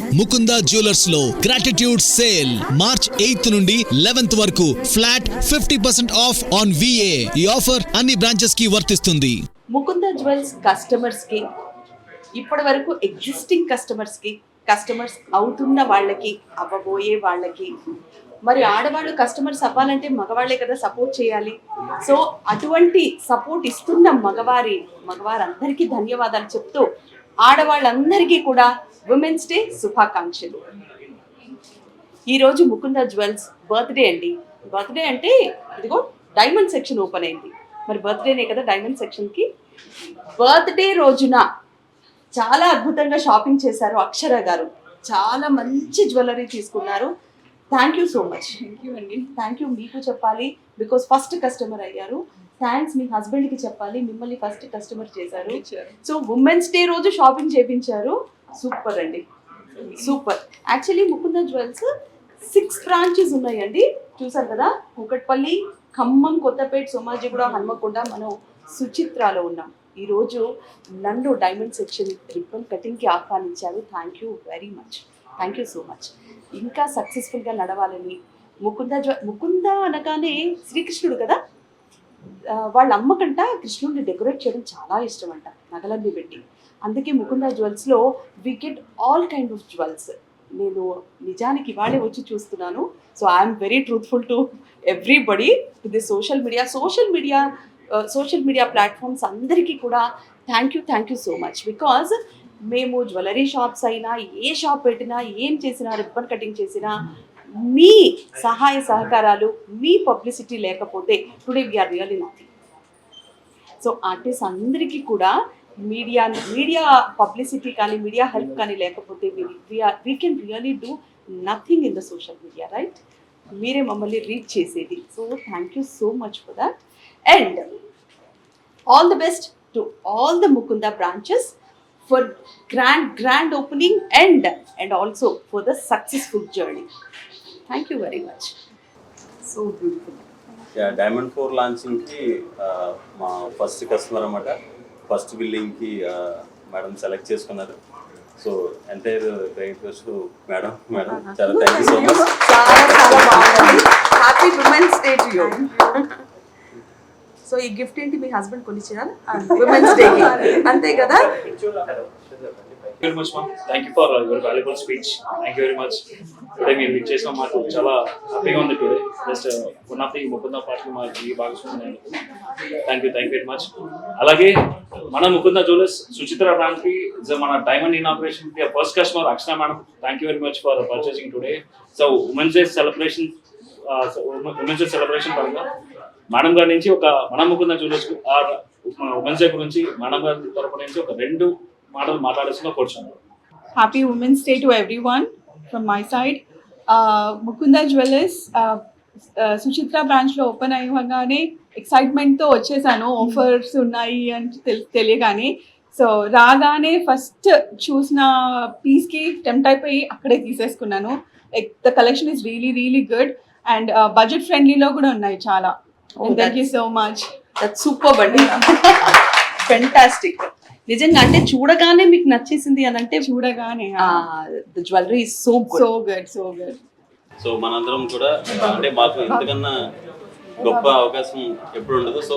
ముకుంద జ్యువెలర్స్లో gratitude sale March eighth నుండి eleventh వరకు flat fifty percent off on VA ఈ ఆఫర్ అన్ని బ్రాంచెస్కి వర్తిస్తుంది. ముకుంద జ్యువెల్స్ కస్టమర్స్కి ఇప్పటి వరకు ఎగ్జిస్టింగ్ కస్టమర్స్కి కస్టమర్స్ అవుతున్న వాళ్ళకి అవ్వబోయే వాళ్ళకి. మరి ఆడవాళ్ళు కస్టమర్స్ అవ్వాలంటే మగవాళ్ళే కదా సపోర్ట్ చేయాలి. సో అటువంటి సపోర్ట్ ఇస్తున్న మగవారి మగవారందరికీ ధన్యవాదాలు చెప్తూ ఆడవాళ్ళందరికీ కూడా ఉమెన్స్ డే శుభాకాంక్షలు. ఈరోజు ముకుంద జ్యువెల్స్ బర్త్డే అండి. బర్త్డే అంటే ఇదిగో డైమండ్ సెక్షన్ ఓపెన్ అయింది. మరి బర్త్డేనే కదా డైమండ్ సెక్షన్కి? బర్త్డే రోజున చాలా అద్భుతంగా షాపింగ్ చేశారు అక్షర గారు. చాలా మంచి జ్యువెలరీ తీసుకున్నారు. Thank you so much thank you అండి. థ్యాంక్ యూ మీకు చెప్పాలి. బికాస్ ఫస్ట్ కస్టమర్ అయ్యారు. థ్యాంక్స్ మీ హస్బెండ్కి చెప్పాలి. మిమ్మల్ని ఫస్ట్ కస్టమర్ చేశారు. సో ఉమెన్స్ డే రోజు షాపింగ్ చేపించారు. సూపర్ అండి. Super actually Mukunda jewels six branches ఉన్నాయండి. చూసారు కదా? కూకట్పల్లి ఖమ్మం కొత్తపేట సోమాజిగూడ హన్మకొండ మనం సుచిత్రాలో ఉన్నాం. ఈరోజు నన్ను డైమండ్ సెక్షన్ రిబ్బన్ కటింగ్కి ఆహ్వానించారు. Thank you very much thank you so much ఇంకా సక్సెస్ఫుల్గా నడవాలని ముకుంద జ్వ ముకుంద అనగానే శ్రీకృష్ణుడు కదా? వాళ్ళ అమ్మకంట కృష్ణుడిని డెకరేట్ చేయడం చాలా ఇష్టం అంట నగలన్నీ పెట్టి. అందుకే Mukunda జ్యువెల్స్లో we get all kind of jewels నేను నిజానికి ఇవాళే వచ్చి చూస్తున్నాను. So I'm very truthful to everybody ఇది social media social media social media platforms అందరికీ కూడా thank you thank you so much because మేము జ్యువెలరీ షాప్స్ అయినా ఏ షాప్ పెట్టినా ఏం చేసినా రిబ్బన్ కటింగ్ చేసినా మీ సహాయ సహకారాలు మీ పబ్లిసిటీ లేకపోతే today we are really nothing so artist అందరికీ కూడా మీడియా మీడియా పబ్లిసిటీ కానీ మీడియా హెల్ప్ కానీ లేకపోతే we can really do nothing in the social media right మీరే మమ్మల్ని రీచ్ చేసేది. So thank you so much for that and all the best to all the Mukunda branches for grand grand opening and and also for the successful journey thank you very much so beautiful yeah, diamond floor లాంచింగ్కి మా first customer అనమాట first బిల్డింగ్కి madam select చేసుకున్నారు. So entire great to madam madam చాలా thank you so much happy women's day to you so ఈ gift ఏంటి మీ husband కొనిచ్చినా? Women's day అంతే కదా? Very much ma'am thank you for your valuable speech thank you very much today మీరు which చేసిన మాకు చాలా హ్యాపీగా ఉంది today just one of the Mukunda party మాకు ఈ భాగస్వామి thank you thank you very much అలాగే మన ముకుంద జ్యువెలర్స్ సుచిత్ర బ్రాండ్కి మన diamond ఇనాగ్రేషన్కి first customer Akshana madam thank you very much for purchasing today so women's day celebration women's day celebration పరంగా madam గారి నుంచి ఒక మన ముకుంద జ్యువెలర్స్ ఉమెన్స్ డే గురించి మేడం గారి తరపు నుంచి ఒక రెండు మాటలు మాట్లాడాల్సిన కూర్చున్నాను Happy Women's Day to everyone from my side. Uh, Mukunda jewellers Suchitra బ్రాంచ్లో ఓపెన్ అయ్యగానే ఎక్సైట్మెంట్తో వచ్చేసాను. ఆఫర్స్ ఉన్నాయి అని తెల్- తెలియగానే. సో రాగానే ఫస్ట్ చూసిన పీస్కి టెంప్ట్ అయిపోయి అక్కడే తీసేసుకున్నాను. Like the collection is really really good and budget ఫ్రెండ్లీలో కూడా ఉన్నాయి చాలా. Thank you so much that super అండి ఫెంటాస్టిక్ నిజంగా అంటే చూడగానే మీకు నచ్చేసింది అని అంటే చూడగానే the jewellery is so so good good so good so మనందరం కూడా అంటే మాకు ఇంతకన్నా గొప్ప అవకాశం ఎప్పుడు ఉండదు. సో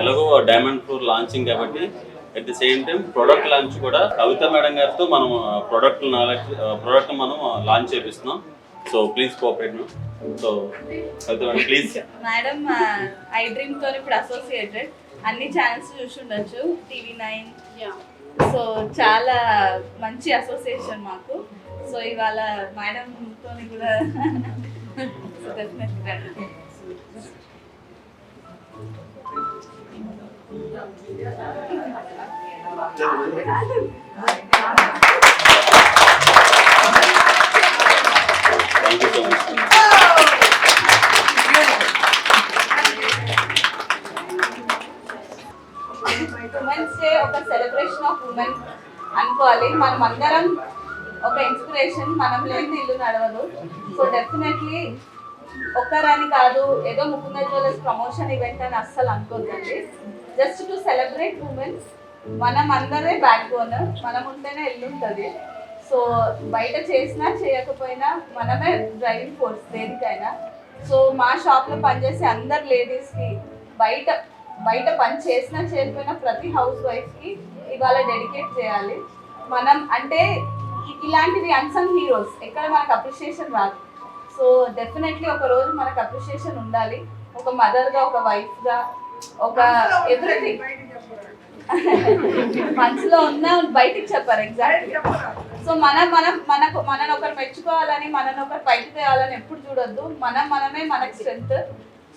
ఎలాగో డైమండ్ ఫ్లోర్ లాంచింగ్ కాబట్టి at the same time product launch కూడా కవిత మేడం గారితో మనం ప్రొడక్ట్ ప్రొడక్ట్ మనం launch చేపిస్తున్నాం. So please cooperate so please madam I డ్రీమ్తో ఇప్పుడు అసోసియేటెడ్. అన్ని ఛానల్స్ చూసి ఉండొచ్చు టీవీ నైన్. సో చాలా మంచి అసోసియేషన్ మాకు. సో ఇవాళ మేడం తోని కూడా డెఫినెట్గా ఉమెన్స్ డే eh, ఒక సెలబ్రేషన్ ఆఫ్ ఉమెన్ అనుకోవాలి. మనం అందరం ఒక ఇన్స్పిరేషన్ మనం లేని ఇల్లు నడవదు. సో డెఫినెట్లీ ఒక్కరని కాదు ఏదో ముకుంద జ్యువెలర్స్ ప్రమోషన్ ఈవెంట్ అని అస్సలు అనుకోద్దండి జస్ట్ టు సెలబ్రేట్ ఉమెన్స్ మనం అందరే బ్యాక్ బోన్ మనం ఉంటేనే ఇల్లు ఉంటుంది. సో బయట చేసినా చేయకపోయినా మనమే డ్రైవింగ్ ఫోర్స్ దేనికైనా. సో మా షాప్లో పనిచేసే అందరు లేడీస్కి బయట బయట పని చేసినా చేయకపోయినా ప్రతి హౌస్ వైఫ్కి ఇవాళ డెడికేట్ చేయాలి. మనం అంటే ఇలాంటివి అన్సంగ్ హీరోస్ ఎక్కడ మనకు అప్రిషియేషన్ రాదు. సో డెఫినెట్లీ ఒక రోజు మనకు అప్రిషియేషన్ ఉండాలి. ఒక మదర్గా ఒక వైఫ్గా ఒక ఎవ్రీథింగ్ మనసులో ఉన్న బయటికి చెప్పారు? ఎగ్జాక్ట్లీ సో మనం మనం మనకు మనని ఒకరు మెచ్చుకోవాలని మనని ఒకరు పైకి తేవాలని ఎప్పుడు చూడొద్దు. మనం మనమే మనకి స్ట్రెంత్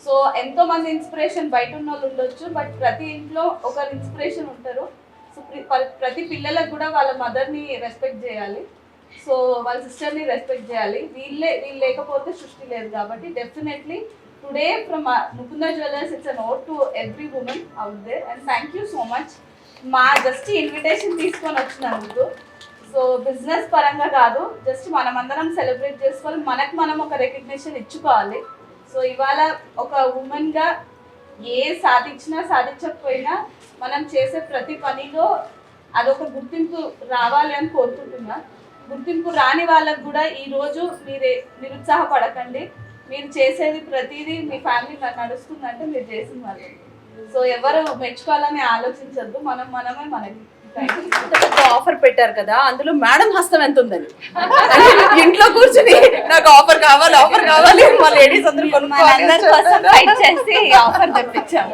సో ఎంతో మంది ఇన్స్పిరేషన్ బయట ఉన్న వాళ్ళు ఉండొచ్చు బట్ ప్రతి ఇంట్లో ఒకరు ఇన్స్పిరేషన్ ఉంటారు. సో ప్రతి పిల్లలకు కూడా వాళ్ళ మదర్ని రెస్పెక్ట్ చేయాలి. సో వాళ్ళ సిస్టర్ని రెస్పెక్ట్ చేయాలి. వీళ్ళే వీళ్ళు లేకపోతే సృష్టి లేదు కాబట్టి definitely today from Mukunda jewellers it's a note to every women out there and thank you so much. మా జస్ట్ ఇన్విటేషన్ తీసుకొని వచ్చినందుకు. సో బిజినెస్ పరంగా కాదు జస్ట్ మనమందరం సెలబ్రేట్ చేసుకోవాలి. మనకు మనం ఒక రికగ్నిషన్ ఇచ్చుకోవాలి. సో ఇవాళ ఒక ఉమెన్గా ఏ సాధించినా సాధించకపోయినా మనం చేసే ప్రతి పనిలో అదొక గుర్తింపు రావాలి అని కోరుకుంటున్నా. గుర్తింపు రాని వాళ్ళకు కూడా ఈరోజు మీరే నిరుత్సాహపడకండి. మీరు చేసేది ప్రతిదీ మీ ఫ్యామిలీ నడుస్తుందంటే మీరు చేసిన వాళ్ళు. సో ఎవరు మెచ్చుకోవాలని ఆలోచించద్దు. మనం మనమే మనకి ఆఫర్ పెట్టారు కదా అందులో మేడం హస్తం ఎంత ఉందని. ఇంట్లో కూర్చుని నాకు ఆఫర్ కావాలి ఆఫర్ కావాలి మా లేడీస్ అందరూ కొనుక్కోవాలి. ఆఫర్ తెప్పించాము.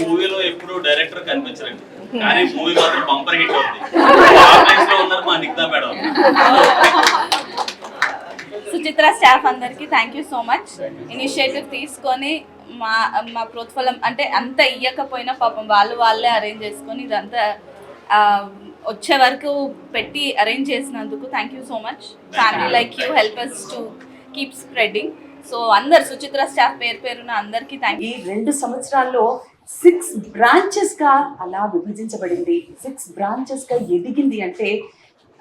మూవీలో ఎప్పుడు డైరెక్టర్ కనిపించరండి. కానీ మూవీ మాత్రం బంపర్ హిట్ అవుతుంది లో ఉన్నారు మా నిగ్దా మేడం. సుచిత్ర స్టాఫ్ అందరికీ thank you so much initiative తీసుకొని మా మా ప్రోత్ఫలం అంటే అంత ఇయ్యకపోయినా పాపం వాళ్ళు వాళ్ళే అరేంజ్ చేసుకొని ఇదంతా ఆ, వచ్చే వరకు పెట్టి అరేంజ్ చేసినందుకు thank you so much family like you help us to keep spreading so అందరు సుచిత్ర స్టాఫ్ పేరు పేరున అందరికీ థ్యాంక్ ఈ రెండు సంవత్సరాల్లో సిక్స్ బ్రాంచెస్గా అలా విభజించబడింది. సిక్స్ బ్రాంచెస్గా ఎదిగింది అంటే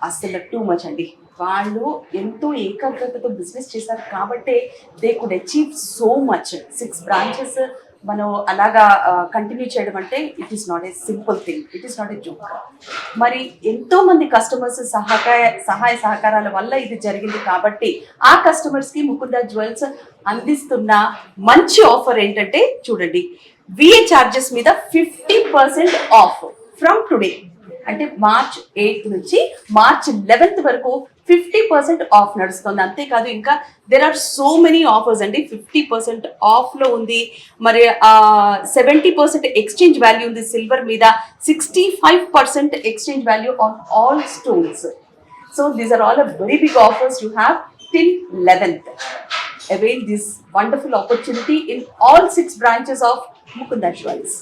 అసలు టూ మచ్ అండి. వాళ్ళు ఎంతో ఏకాగ్రతతో బిజినెస్ చేశారు కాబట్టే they could achieve so much six branches మనం అలాగా కంటిన్యూ చేయడం అంటే it is not a simple thing it is not a joke మరి ఎంతో మంది కస్టమర్స్ సహకాయ సహాయ సహకారాల వల్ల ఇది జరిగింది కాబట్టి ఆ కస్టమర్స్కి ముకుంద జ్యువెల్స్ అందిస్తున్న మంచి ఆఫర్ ఏంటంటే చూడండి. విఏ చార్జెస్ మీద fifty percent off from today అంటే మార్చ్ ఎయిత్ నుంచి మార్చ్ లెవెన్త్ వరకు ఫిఫ్టీ పర్సెంట్ ఆఫ్ నడుస్తుంది. అంతేకాదు ఇంకా there are so many offers అండి. ఫిఫ్టీ పర్సెంట్ ఆఫ్లో ఉంది. మరి సెవెంటీ పర్సెంట్ ఎక్స్చేంజ్ వాల్యూ ఉంది సిల్వర్ మీద. Sixty five percent exchange value on all stones so these are all a very big offers you have till eleventh avail this wonderful opportunity in all six branches of Mukunda Jewels.